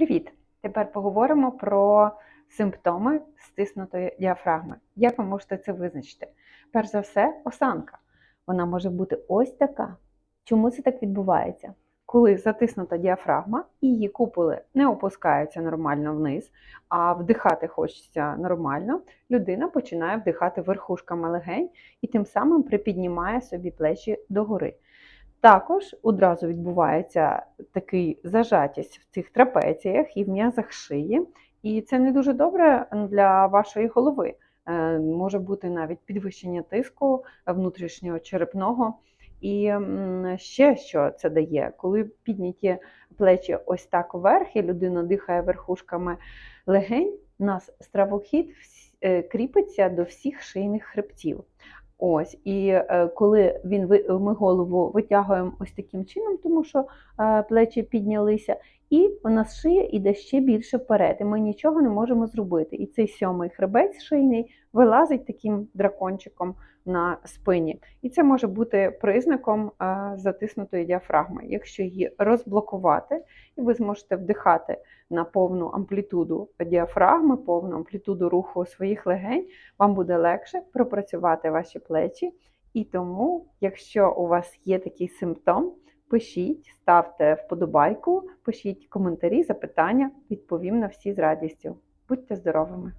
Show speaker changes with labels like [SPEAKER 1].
[SPEAKER 1] Привіт! Тепер поговоримо про симптоми стиснутої діафрагми. Як ви можете це визначити? Перш за все, осанка. Вона може бути ось така. Чому це так відбувається? Коли затиснута діафрагма і її куполи не опускаються нормально вниз, а вдихати хочеться нормально, людина починає вдихати верхушками легень і тим самим припіднімає собі плечі догори. Також одразу відбувається такий зажатість в цих трапеціях і в м'язах шиї, і це не дуже добре для вашої голови. Е, Може бути навіть підвищення тиску внутрішнього черепного. І ще що це дає, коли підняті плечі ось так вверх, і людина дихає верхушками легень, у нас стравохід е, кріпиться до всіх шийних хребтів. Ось, і е, коли він ми голову витягуємо ось таким чином, тому що е, плечі піднялися, і у нас шия іде ще більше вперед, і ми нічого не можемо зробити. І цей сьомий хребець шийний вилазить таким дракончиком на спині. І це може бути признаком е, затиснутої діафрагми. Якщо її розблокувати, і ви зможете вдихати на повну амплітуду діафрагми, повну амплітуду руху своїх легень, вам буде легше пропрацювати ваші плечі. І тому, якщо у вас є такий симптом, пишіть, ставте вподобайку, пишіть коментарі, запитання, відповім на всі з радістю. Будьте здоровими!